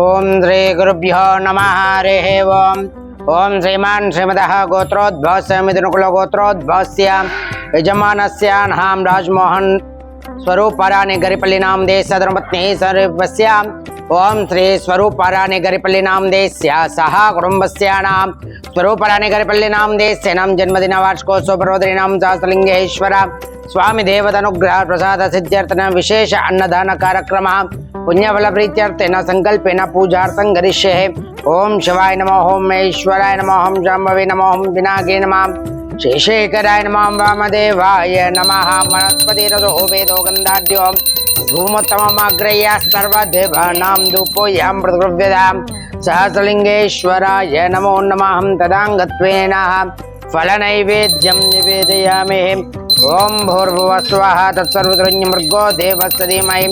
ఓం శ్రీ గురుభ్యో నమ హరి ఓం ఓం శ్రీమాన్ శ్రీమదः గోత్రోద్భవస్య మిథునకుల గోత్రోద్భవస్య యజమానస్య నాం రాజ్మోహన్ స్వరూపారాణి గరిపల్లి నామ దేశ ధర్మపత్ని సర్వస్య ఓం శ్రీ స్వరూపారాణి గరిపల్లి నామ దేశ్య సహ కుటుంబస్య నాం స్వరూపారాణి గరిపల్లి నామ దేశ్య నాం జన్మదిన వార్షికోత్సవ పర్వదిని నామ శాస్త్రలింగేశ్వర స్వామి దేవతనుగ్రహ ప్రసాద సిద్ధ్యర్థన విశేష అన్నదాన కార్యక్రమ पुण्यफल प्रीत्यर्थ न संकल्प न पूजार्थं गरिष्य है ओम शिवाय नमो ओम महेश्वराय नमो ओम जाम्बवे नमो ओम विनागे नम। शेषेखराय नमो वामदेवाय नमः। वनस्पतिरतो वेदो गन्धाढ्यो धूमोत्तममाग्रया सर्वदेवानां धूपोयां मृतगृव्यतां सहस्रलिङ्गेश्वराय नमो नमः तदाङ्गत्वे नः। फलनैवेद्यं निवेदयामि। ॐ भूर्भुवस्वः तत्सर्वतृञ्मृगो देवस्य धीमहि।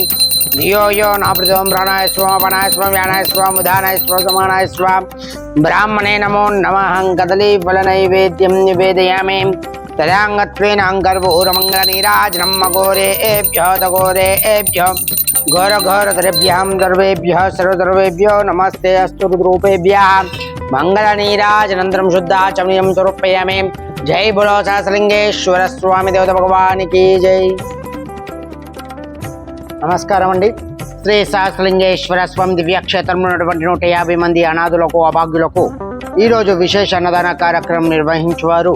यो यो नाभृतम रणाय स्वम वनाय स्वम स्वाम ब्राह्मणे नमो नमः कदली फलनैवेद्यं निवेदयामि। तदाङ्गत्वेन अङ्गर्वोरमङ्गनीराजनं मघोरे एभ्यः दघोरे एभ्यः। घोर नमस्ते, अस्तु, रुद्रूपेभ्यः। मङ्गलनीराजनन्तरं शुद्धा चमनीयं स्वरूपयामि। जय बोलो सहस्रलिंगेश्वर स्वामी देवता भगवान की जय। నమస్కారం అండి. శ్రీ సహస్రలింగేశ్వర స్వామి దివ్యక్షేత్రంలో ఉన్నటువంటి నూట యాభై మంది అనాథులకు అభాగ్యులకు ఈరోజు విశేష అన్నదాన కార్యక్రమం నిర్వహించేవారు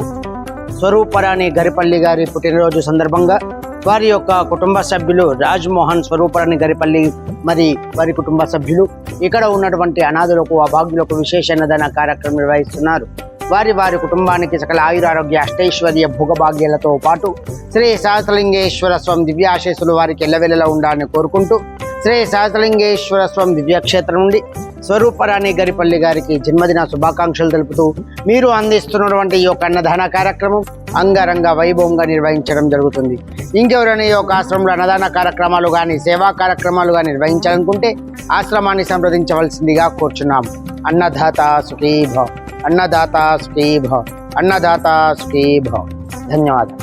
స్వరూపరాణి గరిపల్లి గారి పుట్టినరోజు సందర్భంగా వారి యొక్క కుటుంబ సభ్యులు రాజ్మోహన్ స్వరూపరాణి గరిపల్లి మరి వారి కుటుంబ సభ్యులు ఇక్కడ ఉన్నటువంటి అనాథులకు అభాగ్యులకు విశేష అన్నదాన కార్యక్రమం నిర్వహిస్తున్నారు. వారి వారి కుటుంబానికి సకల ఆయురారోగ్య అష్టైశ్వర్య భోగభాగ్యాలతో పాటు శ్రీ సహస్రలింగేశ్వర స్వామి దివ్యాశీస్సులు వారికి ఎల్లవెల్లలా ఉండాలని కోరుకుంటూ శ్రీ సహస్రలింగేశ్వర స్వామి దివ్యక్షేత్రం నుండి స్వరూపరాణి గరిపల్లి గారికి జన్మదిన శుభాకాంక్షలు తెలుపుతూ మీరు అందిస్తున్నటువంటి ఈ యొక్క అన్నదాన కార్యక్రమం అంగరంగ వైభవంగా నిర్వహించడం జరుగుతుంది. ఇంకెవరైనా ఈ యొక్క ఆశ్రమంలో అన్నదాన కార్యక్రమాలు కానీ సేవా కార్యక్రమాలు కానీ నిర్వహించాలనుకుంటే ఆశ్రమాన్ని సంప్రదించవలసిందిగా కోరుచున్నాం. అన్నదాత సుఖీభావం. अन्नदाता श्री भव। अन्नदाता श्री भव। धन्यवाद।